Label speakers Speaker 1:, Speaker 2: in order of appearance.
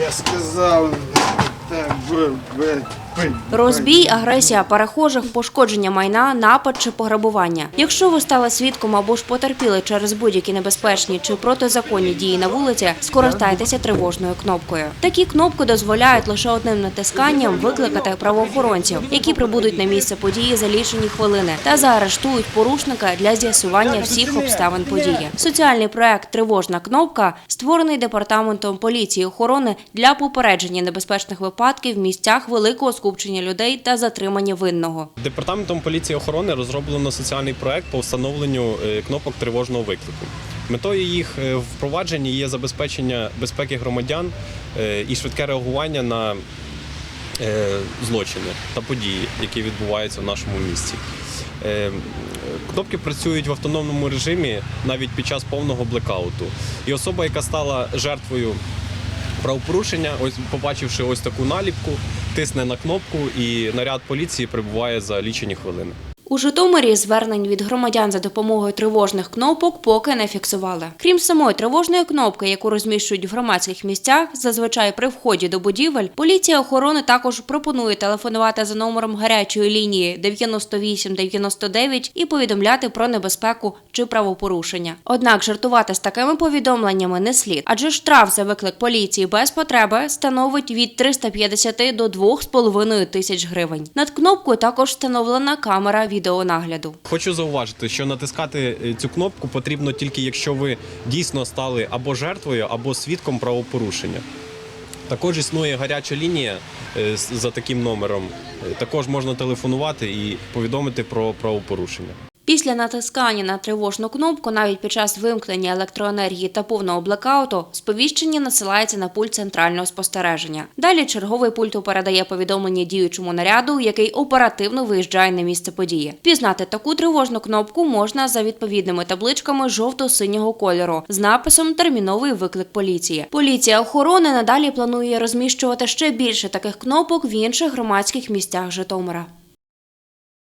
Speaker 1: Я сказав, так.
Speaker 2: Розбій, агресія перехожих, пошкодження майна, напад чи пограбування. Якщо ви стали свідком або ж потерпіли через будь-які небезпечні чи протизаконні дії на вулиці, скористайтеся тривожною кнопкою. Такі кнопки дозволяють лише одним натисканням викликати правоохоронців, які прибудуть на місце події за лічені хвилини та заарештують порушника для з'ясування всіх обставин події. Соціальний проект Тривожна кнопка створений департаментом поліції охорони для попередження небезпечних випадків в місцях великого скупчення людей та затримання винного.
Speaker 3: Департаментом поліції охорони розроблено соціальний проект по встановленню е, кнопок тривожного виклику. Метою їх е, впровадження є забезпечення безпеки громадян е, і швидке реагування на злочини та події, які відбуваються в нашому місті. Кнопки працюють в автономному режимі навіть під час повного блекауту. І особа, яка стала жертвою правопорушення, ось побачивши ось таку наліпку, тисне на кнопку, і наряд поліції прибуває за лічені хвилини.
Speaker 2: У Житомирі звернень від громадян за допомогою тривожних кнопок поки не фіксували. Крім самої тривожної кнопки, яку розміщують в громадських місцях, зазвичай при вході до будівель, поліція охорони також пропонує телефонувати за номером гарячої лінії 9899 і повідомляти про небезпеку чи правопорушення. Однак жартувати з такими повідомленнями не слід, адже штраф за виклик поліції без потреби становить від 350 до 2,5 тисяч гривень. Над кнопкою також встановлена камера відеонагляду.
Speaker 3: Хочу зауважити, що натискати е, цю кнопку потрібно тільки якщо ви дійсно стали або жертвою, або свідком правопорушення. Також існує гаряча лінія е, за таким номером. Е, Також можна телефонувати і повідомити про правопорушення.
Speaker 2: Після натискання на тривожну кнопку, навіть під час вимкнення електроенергії та повного блекауту, сповіщення насилається на пульт центрального спостереження. Далі черговий пульту передає повідомлення діючому наряду, який оперативно виїжджає на місце події. Пізнати таку тривожну кнопку можна за відповідними табличками жовто-синього кольору з написом Терміновий виклик поліції. Поліція охорони надалі планує розміщувати ще більше таких кнопок в інших громадських місцях Житомира.